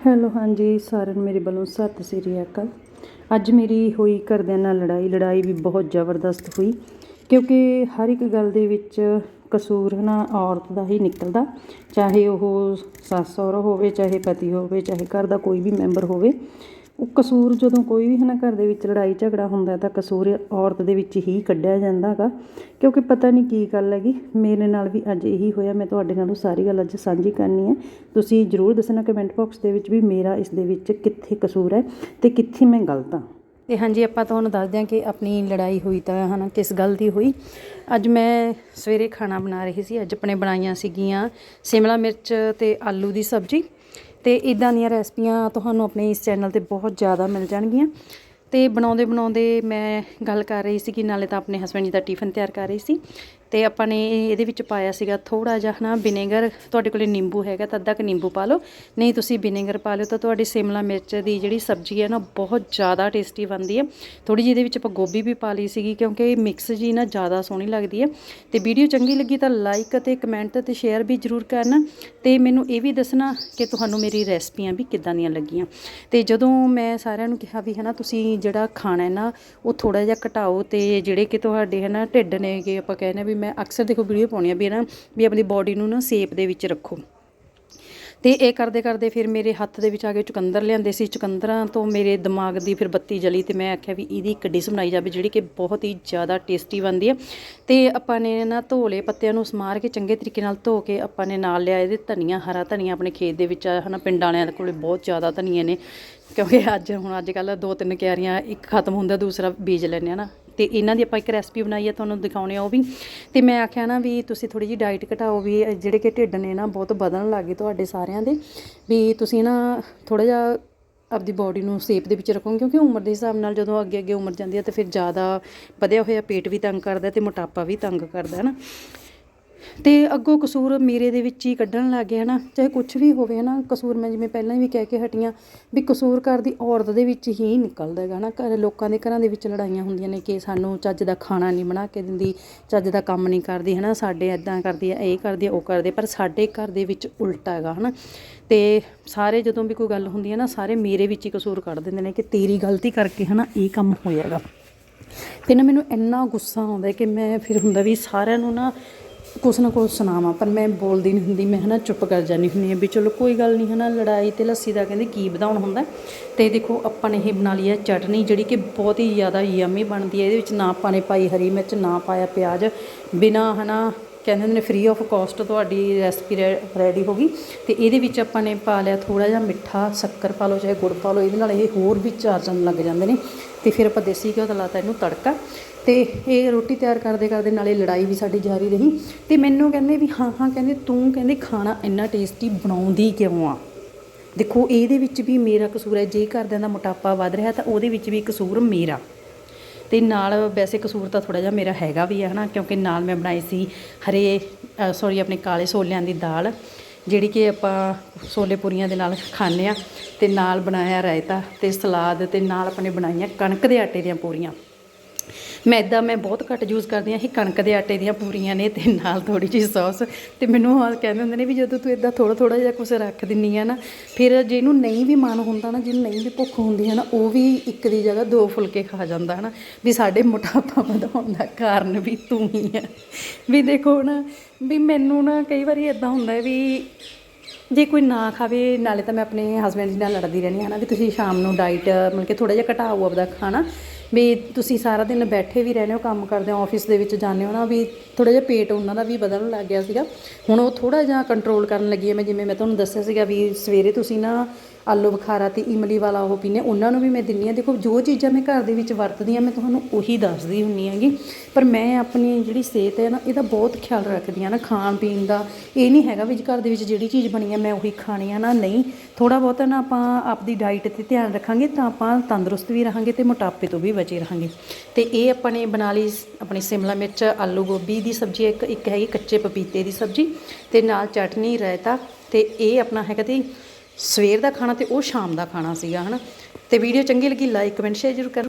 Hello, ਹਾਂਜੀ, ਸਾਰਿਆਂ ਨੂੰ ਮੇਰੇ ਵੱਲੋਂ ਸਤਿ ਸ੍ਰੀ ਅਕਾਲ। ਅੱਜ ਮੇਰੀ ਹੋਈ ਘਰਦਿਆਂ ਨਾਲ ਲੜਾਈ ਲੜਾਈ ਵੀ ਬਹੁਤ ਜ਼ਬਰਦਸਤ ਹੋਈ, ਕਿਉਂਕਿ ਹਰ ਇੱਕ ਗੱਲ ਦੇ ਵਿੱਚ ਕਸੂਰ ਨਾ ਔਰਤ ਦਾ ਹੀ ਨਿਕਲਦਾ, ਚਾਹੇ ਉਹ ਸੱਸ ਸਹੁਰਾ ਹੋਵੇ, ਚਾਹੇ ਪਤੀ ਹੋਵੇ, ਚਾਹੇ ਘਰ ਦਾ ਕੋਈ ਵੀ ਮੈਂਬਰ ਹੋਵੇ। ਕਸੂਰ ਜਦੋਂ ਕੋਈ ਵੀ ਹੈ ਨਾ ਘਰ ਦੇ ਵਿੱਚ ਲੜਾਈ ਝਗੜਾ ਹੁੰਦਾ ਤਾਂ ਕਸੂਰ ਔਰਤ ਦੇ ਵਿੱਚ ਹੀ ਕੱਢਿਆ ਜਾਂਦਾ ਹੈਗਾ। ਕਿਉਂਕਿ ਪਤਾ ਨਹੀਂ ਕੀ ਗੱਲ ਹੈਗੀ, ਮੇਰੇ ਨਾਲ ਵੀ ਅੱਜ ਇਹੀ ਹੋਇਆ, ਮੈਂ ਤੁਹਾਡੇ ਨਾਲ ਉਹ ਸਾਰੀ ਗੱਲ ਅੱਜ ਸਾਂਝੀ ਕਰਨੀ ਹੈ। ਤੁਸੀਂ ਜਰੂਰ ਦੱਸਣਾ ਕਮੈਂਟ ਬਾਕਸ ਦੇ ਵਿੱਚ ਵੀ ਮੇਰਾ ਇਸ ਦੇ ਵਿੱਚ ਕਿੱਥੇ ਕਸੂਰ ਹੈ ਤੇ ਕਿੱਥੇ ਮੈਂ ਗਲਤ ਹਾਂ। ਤੇ ਹਾਂਜੀ, ਆਪਾਂ ਤੁਹਾਨੂੰ ਦੱਸਦੇ ਹਾਂ ਕਿ ਆਪਣੀ ਲੜਾਈ ਹੋਈ ਤਾਂ ਹਨਾ ਕਿਸ ਗੱਲ ਦੀ ਹੋਈ। ਅੱਜ ਮੈਂ ਸਵੇਰੇ ਖਾਣਾ ਬਣਾ ਰਹੀ ਸੀ, ਅੱਜ ਆਪਣੇ ਬਣਾਈਆਂ ਸੀਗੀਆਂ ਸ਼ਿਮਲਾ ਮਿਰਚ ਤੇ ਆਲੂ ਦੀ ਸਬਜ਼ੀ। ਤੇ ਇਦਾਂ ਦੀਆਂ ਰੈਸਪੀਆਂ ਤੁਹਾਨੂੰ ਆਪਣੇ ਇਸ ਚੈਨਲ ਤੇ ਬਹੁਤ ਜ਼ਿਆਦਾ ਮਿਲ ਜਾਣਗੀਆਂ। ਤੇ ਬਣਾਉਂਦੇ ਬਣਾਉਂਦੇ ਮੈਂ ਗੱਲ ਕਰ ਰਹੀ ਸੀ ਕਿ ਨਾਲੇ ਤਾਂ ਆਪਣੇ ਹਸਬੰਡ ਜੀ ਦਾ ਟਿਫਨ ਤਿਆਰ ਕਰ ਰਹੀ ਸੀ। ਤੇ ਆਪਾਂ ਨੇ ਇਹਦੇ ਵਿੱਚ ਪਾਇਆ ਸੀਗਾ ਥੋੜਾ ਜਿਹਾ ਨਾ ਵਿਨੇਗਰ, ਤੁਹਾਡੇ ਕੋਲੇ ਨਿੰਬੂ ਹੈਗਾ ਤਾਂ ਅੱਧਾ ਕ ਨਿੰਬੂ ਪਾ ਲਓ। ਨਹੀਂ, ਤੁਸੀਂ ਵਿਨੇਗਰ ਪਾ ਲਿਓ ਤਾਂ ਤੁਹਾਡੀ ਸ਼ਿਮਲਾ ਮਿਰਚ ਦੀ ਜਿਹੜੀ ਸਬਜ਼ੀ ਹੈ ਨਾ ਬਹੁਤ ਜ਼ਿਆਦਾ ਟੇਸਟੀ ਬਣਦੀ ਹੈ। ਥੋੜੀ ਜਿਹੀ ਇਹਦੇ ਵਿੱਚ ਆਪਾਂ ਗੋਭੀ ਵੀ ਪਾ ਲਈ ਸੀਗੀ ਕਿਉਂਕਿ ਮਿਕਸ ਜੀ ਨਾ ਜ਼ਿਆਦਾ ਸੋਹਣੀ ਲੱਗਦੀ ਹੈ। ਤੇ ਵੀਡੀਓ ਚੰਗੀ ਲੱਗੀ ਤਾਂ ਲਾਈਕ ਅਤੇ ਕਮੈਂਟ ਤੇ ਸ਼ੇਅਰ ਵੀ ਜ਼ਰੂਰ ਕਰਨਾ ਤੇ ਮੈਨੂੰ ਇਹ ਵੀ ਦੱਸਣਾ ਕਿ ਤੁਹਾਨੂੰ ਮੇਰੀ ਰੈਸਪੀਆਂ ਵੀ ਕਿੱਦਾਂ ਦੀਆਂ ਲੱਗੀਆਂ। ਤੇ ਜਦੋਂ ਮੈਂ ਸਾਰਿਆਂ ਨੂੰ ਕਿਹਾ ਵੀ ਹੈ ਨਾ ਤੁਸੀਂ ਜਿਹੜਾ ਖਾਣਾ ਹੈ ਨਾ ਉਹ ਥੋੜਾ ਜਿਹਾ ਘਟਾਓ ਤੇ ਜਿਹੜੇ ਕਿ ਤੁਹਾਡੇ ਹੈ ਨਾ ਢਿੱਡ ਨੇਗੇ ਆਪਾਂ ਕਹਿੰਦੇ ਵੀ ਮੈਂ ਅਕਸਰ ਦੇਖੋ ਵੀਡੀਓ ਪਾਉਣੀ ਆ ਵੀ ਨਾ, ਵੀ ਆਪਣੀ ਬਾਡੀ ਨੂੰ ਨਾ ਸੇਪ ਦੇ ਵਿੱਚ ਰੱਖੋ। ਤੇ ਇਹ ਕਰਦੇ ਕਰਦੇ ਫਿਰ ਮੇਰੇ ਹੱਥ ਦੇ ਵਿੱਚ ਆ ਕੇ ਚੁਕੰਦਰ ਲਿਆਂਦੇ ਸੀ। ਚੁਕੰਦਰਾਂ ਤੋਂ ਮੇਰੇ ਦਿਮਾਗ ਦੀ ਫਿਰ ਬੱਤੀ ਜਲੀ ਤੇ ਮੈਂ ਆਖਿਆ ਵੀ ਇਹਦੀ ਇੱਕ ਡਿਸ਼ ਬਣਾਈ ਜਾਵੇ ਜਿਹੜੀ ਕਿ ਬਹੁਤ ਹੀ ਜ਼ਿਆਦਾ ਟੇਸਟੀ ਬਣਦੀ ਹੈ ਤੇ ਆਪਾਂ ਨੇ ਨਾ ਧੋਲੇ ਪੱਤਿਆਂ ਨੂੰ ਸਮਾਰ ਕੇ ਚੰਗੇ ਤਰੀਕੇ ਨਾਲ ਧੋ ਕੇ ਆਪਾਂ ਨੇ ਨਾਲ ਲਿਆ ਇਹਦੇ ਧਨੀਆ, ਹਰਾ ਧਨੀਆ ਆਪਣੇ ਖੇਤ ਦੇ ਵਿੱਚ ਆ, ਹਨਾ ਪਿੰਡ ਵਾਲਿਆਂ ਦੇ ਕੋਲੇ ਬਹੁਤ ਜ਼ਿਆਦਾ ਧਨੀਏ ਨੇ। ਕਿਉਂਕਿ ਅੱਜ ਹੁਣ ਅੱਜ ਕੱਲ ਦੋ ਤਿੰਨ ਕਿਆਰੀਆਂ ਇੱਕ ਖਤਮ ਹੁੰਦਾ, ਦੂਸਰਾ ਬੀਜ ਲੈਂਦੇ ਆ ਨਾ। ਤੇ ਇਹਨਾਂ ਦੀ ਆਪਾਂ ਇੱਕ ਰੈਸਪੀ ਬਣਾਈ ਹੈ ਤੁਹਾਨੂੰ ਦਿਖਾਉਣੇ ਆ ਉਹ ਵੀ। ਤੇ ਮੈਂ ਆਖਿਆ ਨਾ ਵੀ ਤੁਸੀਂ ਥੋੜੀ ਜਿਹੀ ਡਾਈਟ ਘਟਾਓ ਵੀ ਜਿਹੜੇ ਕਿ ਢਿੱਡ ਨੇ ਨਾ ਬਹੁਤ ਵਧਣ ਲੱਗੇ ਤੁਹਾਡੇ ਸਾਰਿਆਂ ਦੇ, ਵੀ ਤੁਸੀਂ ਨਾ ਥੋੜਾ ਜਿਹਾ ਆਪਦੀ ਬਾਡੀ ਨੂੰ ਸੇਪ ਦੇ ਵਿੱਚ ਰੱਖੋ, ਕਿਉਂਕਿ ਉਮਰ ਦੇ ਹਿਸਾਬ ਨਾਲ ਜਦੋਂ ਅੱਗੇ ਅੱਗੇ ਉਮਰ ਜਾਂਦੀ ਹੈ ਤਾਂ ਫਿਰ ਜ਼ਿਆਦਾ ਵਧਿਆ ਹੋਇਆ ਪੇਟ ਵੀ ਤੰਗ ਕਰਦਾ ਤੇ ਮੋਟਾਪਾ ਵੀ ਤੰਗ ਕਰਦਾ ਹੈ ਨਾ। ਤੇ ਅੱਗੋਂ ਕਸੂਰ ਮੇਰੇ ਦੇ ਵਿੱਚ ਹੀ ਕੱਢਣ ਲੱਗ ਗਿਆ ਨਾ ਚਾਹੇ ਕੁਝ ਵੀ ਹੋਵੇ ਨਾ ਕਸੂਰ ਮੈਂ ਜਿਵੇਂ ਪਹਿਲਾਂ ਵੀ ਕਹਿ ਕੇ ਹਟੀਆਂ ਵੀ ਕਸੂਰ ਘਰ ਦੀ ਔਰਤ ਦੇ ਵਿੱਚ ਹੀ ਨਿਕਲਦਾ ਹੈਗਾ ਨਾ ਘਰ ਲੋਕਾਂ ਦੇ ਘਰਾਂ ਦੇ ਵਿੱਚ ਲੜਾਈਆਂ ਹੁੰਦੀਆਂ ਨੇ ਕਿ ਸਾਨੂੰ ਚੱਜ ਦਾ ਖਾਣਾ ਨਹੀਂ ਬਣਾ ਕੇ ਦਿੰਦੀ, ਚੱਜ ਦਾ ਕੰਮ ਨਹੀਂ ਕਰਦੀ ਹੈ ਨਾ ਸਾਡੇ ਐਦਾਂ ਕਰਦੀ ਹੈ ਇਹ ਕਰਦੀ ਆ, ਉਹ ਕਰਦੇ ਪਰ ਸਾਡੇ ਘਰ ਦੇ ਵਿੱਚ ਉਲਟਾ ਹੈਗਾ ਹੈ ਨਾ ਤੇ ਸਾਰੇ ਜਦੋਂ ਵੀ ਕੋਈ ਗੱਲ ਹੁੰਦੀ ਹੈ ਨਾ, ਸਾਰੇ ਮੇਰੇ ਵਿੱਚ ਹੀ ਕਸੂਰ ਕੱਢ ਦਿੰਦੇ ਨੇ ਕਿ ਤੇਰੀ ਗਲਤੀ ਕਰਕੇ ਹੈ ਨਾ ਇਹ ਕੰਮ ਹੋਇਆਗਾ ਫਿਰ ਨਾ ਮੈਨੂੰ ਇੰਨਾ ਗੁੱਸਾ ਆਉਂਦਾ ਕਿ ਮੈਂ ਫਿਰ ਹੁੰਦਾ ਵੀ ਸਾਰਿਆਂ ਨੂੰ ਨਾ ਕੁਛ ਨਾ ਕੁਛ ਸੁਣਾਵਾਂ, ਪਰ ਮੈਂ ਬੋਲਦੀ ਨਹੀਂ ਹੁੰਦੀ, ਮੈਂ ਹਨਾ ਚੁੱਪ ਕਰ ਜਾਂਦੀ ਹੁੰਦੀ ਹਾਂ ਵੀ ਚਲੋ ਕੋਈ ਗੱਲ ਨਹੀਂ ਹਨਾ, ਲੜਾਈ ਤੇ ਲੱਸੀ ਦਾ ਕਹਿੰਦੇ ਕੀ ਵਧਾਉਣ ਹੁੰਦਾ ਤੇ ਦੇਖੋ ਆਪਾਂ ਨੇ ਇਹ ਬਣਾ ਲਈ ਹੈ ਚਟਨੀ ਜਿਹੜੀ ਕਿ ਬਹੁਤ ਹੀ ਜ਼ਿਆਦਾ ਯਮੀ ਬਣਦੀ ਹੈ, ਇਹਦੇ ਵਿੱਚ ਨਾ ਆਪਾਂ ਨੇ ਪਾਈ ਹਰੀ ਮਿਰਚ, ਨਾ ਪਾਇਆ ਪਿਆਜ਼, ਬਿਨਾ ਹਨਾ ਕਹਿੰਦੇ ਨੇ ਫ੍ਰੀ ਆਫ ਕਾਸਟ ਤੁਹਾਡੀ ਰੈਸਪੀ ਰੈਡੀ ਹੋ ਗਈ। ਤੇ ਇਹਦੇ ਵਿੱਚ ਆਪਾਂ ਨੇ ਪਾ ਲਿਆ ਥੋੜਾ ਜਿਹਾ ਮਿੱਠਾ ਸ਼ੱਕਰ ਪਾ ਲਓ, ਚਾਹੇ ਗੁੜ ਪਾ ਲਓ, ਇਹਦੇ ਨਾਲ ਇਹ ਹੋਰ ਵੀ ਚਾਰ ਚੰਨ ਲੱਗ ਜਾਂਦੇ ਨੇ। ਤੇ ਫਿਰ ਆਪਾਂ ਦੇਸੀ ਘਿਓ ਦਾ ਲਾਤਾ ਇਹਨੂੰ ਤੜਕਾ। ਤੇ ਇਹ ਰੋਟੀ ਤਿਆਰ ਕਰਦੇ ਕਰਦੇ ਨਾਲੇ ਲੜਾਈ ਵੀ ਸਾਡੀ ਜਾਰੀ ਰਹੀ ਤੇ ਮੈਨੂੰ ਕਹਿੰਦੇ ਵੀ ਹਾਂ ਹਾਂ ਕਹਿੰਦੇ ਤੂੰ ਕਹਿੰਦੇ ਖਾਣਾ ਇੰਨਾ ਟੇਸਟੀ ਬਣਾਉਂਦੀ ਕਿਉਂ ਆ? ਦੇਖੋ, ਇਹਦੇ ਵਿੱਚ ਵੀ ਮੇਰਾ ਕਸੂਰ ਹੈ, ਜੇ ਘਰਦਿਆਂ ਦਾ ਮੋਟਾਪਾ ਵੱਧ ਰਿਹਾ ਤਾਂ ਉਹਦੇ ਵਿੱਚ ਵੀ ਕਸੂਰ ਮੇਰਾ। ਤੇ ਨਾਲ ਵੈਸੇ ਕਸੂਰ ਤਾਂ ਥੋੜਾ ਜਿਹਾ ਮੇਰਾ ਹੈਗਾ ਵੀ ਹੈ ਹਨਾ, ਕਿਉਂਕਿ ਨਾਲ ਮੈਂ ਬਣਾਈ ਸੀ ਹਰੇ ਸੌਰੀ ਆਪਣੇ ਕਾਲੇ ਛੋਲਿਆਂ ਦੀ ਦਾਲ, ਜਿਹੜੀ ਕਿ ਆਪਾਂ ਛੋਲੇ ਪੂਰੀਆਂ ਦੇ ਨਾਲ ਖਾਂਦੇ ਆ ਤੇ ਨਾਲ ਬਣਾਇਆ ਰਾਇਤਾ ਤੇ ਸਲਾਦ ਤੇ ਨਾਲ ਆਪਾਂ ਨੇ ਬਣਾਈਆਂ ਕਣਕ ਦੇ ਆਟੇ ਦੀਆਂ ਪੂਰੀਆਂ। ਮੈਦਾ ਮੈਂ ਬਹੁਤ ਘੱਟ ਯੂਜ਼ ਕਰਦੀ ਹਾਂ, ਇਹ ਕਣਕ ਦੇ ਆਟੇ ਦੀਆਂ ਪੂਰੀਆਂ ਨੇ ਤੇ ਨਾਲ ਥੋੜੀ ਜਿਹੀ ਸੌਸ ਤੇ ਮੈਨੂੰ ਹਾਲ ਕਹਿੰਦੇ ਹੁੰਦੇ ਨੇ ਵੀ ਜਦੋਂ ਤੂੰ ਇਦਾਂ ਥੋੜਾ ਥੋੜਾ ਜਿਹਾ ਕੁਝ ਰੱਖ ਦਿੰਨੀ ਆ ਨਾ, ਫਿਰ ਜਿਹਨੂੰ ਨਹੀਂ ਵੀ ਮਨ ਹੁੰਦਾ ਨਾ, ਜਿਹਨੂੰ ਨਹੀਂ ਵੀ ਭੁੱਖ ਹੁੰਦੀ ਹੈ ਨਾ, ਉਹ ਵੀ ਇੱਕ ਦੀ ਜਗ੍ਹਾ ਦੋ ਫੁਲਕੇ ਖਾ ਜਾਂਦਾ ਹੈ ਨਾ ਵੀ ਸਾਡੇ ਮੋਟਾਪਾ ਵਧਾਉਣ ਦਾ ਕਾਰਨ ਵੀ ਤੂੰ ਹੀ ਹੈ ਵੀ ਦੇਖੋ ਨਾ, ਵੀ ਮੈਨੂੰ ਨਾ ਕਈ ਵਾਰੀ ਇਦਾਂ ਹੁੰਦਾ ਵੀ ਜੇ ਕੋਈ ਨਾ ਖਾਵੇ, ਨਾਲੇ ਤਾਂ ਮੈਂ ਆਪਣੇ ਹਸਬੰਡ ਜੀ ਨਾਲ ਲੜਦੀ ਰਹਿੰਦੀ ਹਾਂ ਨਾ, ਵੀ ਤੁਸੀਂ ਸ਼ਾਮ ਨੂੰ ਡਾਈਟ ਮਤਲਬ ਕਿ ਥੋੜਾ ਜਿਹਾ ਘਟਾਓ ਆਪਦਾ ਖਾਣਾ। ਵੀ ਤੁਸੀਂ ਸਾਰਾ ਦਿਨ ਬੈਠੇ ਵੀ ਰਹਿੰਦੇ ਹੋ, ਕੰਮ ਕਰਦੇ ਹੋ ਆਫਿਸ ਦੇ ਵਿੱਚ ਜਾਂਦੇ ਹੋ ਨਾ, ਵੀ ਥੋੜਾ ਜਿਹਾ ਪੇਟ ਉਹਨਾਂ ਦਾ ਵੀ ਵਧਣ ਲੱਗ ਗਿਆ ਸੀਗਾ। ਹੁਣ ਉਹ ਥੋੜਾ ਜਿਹਾ ਕੰਟਰੋਲ ਕਰਨ ਲੱਗੀ ਹੈ। ਮੈਂ ਜਿਵੇਂ ਮੈਂ ਤੁਹਾਨੂੰ ਦੱਸਿਆ ਸੀਗਾ ਵੀ ਸਵੇਰੇ ਤੁਸੀਂ ਨਾ ਆਲੂ ਬੁਖਾਰਾ ਤੇ ਇਮਲੀ ਵਾਲਾ ਉਹ ਪੀਨੇ ਉਹਨਾਂ ਨੂੰ ਵੀ ਮੈਂ ਦਿੰਨੀ ਆ ਦੇਖੋ, ਜੋ ਚੀਜ਼ਾਂ ਮੈਂ ਘਰ ਦੇ ਵਿੱਚ ਵਰਤਦੀ ਆ ਮੈਂ ਤੁਹਾਨੂੰ ਉਹੀ ਦੱਸਦੀ ਹੁੰਨੀ ਹੈਗੀ। ਪਰ ਮੈਂ ਆਪਣੀ ਜਿਹੜੀ ਸਿਹਤ ਹੈ ਨਾ, ਇਹਦਾ ਬਹੁਤ ਖਿਆਲ ਰੱਖਦੀ ਆ ਨਾ, ਖਾਣ ਪੀਣ ਦਾ। ਇਹ ਨਹੀਂ ਹੈਗਾ ਵੀ ਘਰ ਦੇ ਵਿੱਚ ਜਿਹੜੀ ਚੀਜ਼ ਬਣੀ ਆ ਮੈਂ ਉਹੀ ਖਾਣੀ ਆ ਨਾ, ਨਹੀਂ। ਥੋੜਾ ਬਹੁਤਾ ਨਾ ਆਪਾਂ ਆਪਦੀ ਡਾਈਟ ਤੇ ਧਿਆਨ ਰੱਖਾਂਗੇ, ਤਾਂ ਆਪਾਂ ਤੰਦਰੁਸਤ ਵੀ ਰਹਾਂਗੇ ਤੇ ਮੋਟਾਪੇ ਤੋਂ ਵੀ ਬਚੇ ਰਹਾਂਗੇ। ਤੇ ਇਹ ਆਪਾਂ ਨੇ ਬਣਾ ਲਈ ਆਪਣੀ ਸਿਮਲਾ ਮਿਰਚ, ਆਲੂ ਗੋਭੀ ਦੀ ਸਬਜ਼ੀ, ਇੱਕ ਇੱਕ ਹੈਗੀ ਕੱਚੇ ਪਪੀਤੇ ਦੀ ਸਬਜ਼ੀ ਤੇ ਨਾਲ ਚਟਨੀ, ਰਾਇਤਾ ਤੇ ਇਹ ਆਪਣਾ ਹੈਗਾ ਤੇ ਸਵੇਰ ਦਾ ਖਾਣਾ ਤੇ ਉਹ ਸ਼ਾਮ ਦਾ ਖਾਣਾ ਸੀਗਾ, ਹਨਾ। ਤੇ ਵੀਡੀਓ ਚੰਗੀ ਲੱਗੀ, ਲਾਈਕ, ਕਮੈਂਟ, ਸ਼ੇਅਰ ਜ਼ਰੂਰ ਕਰਨਾ।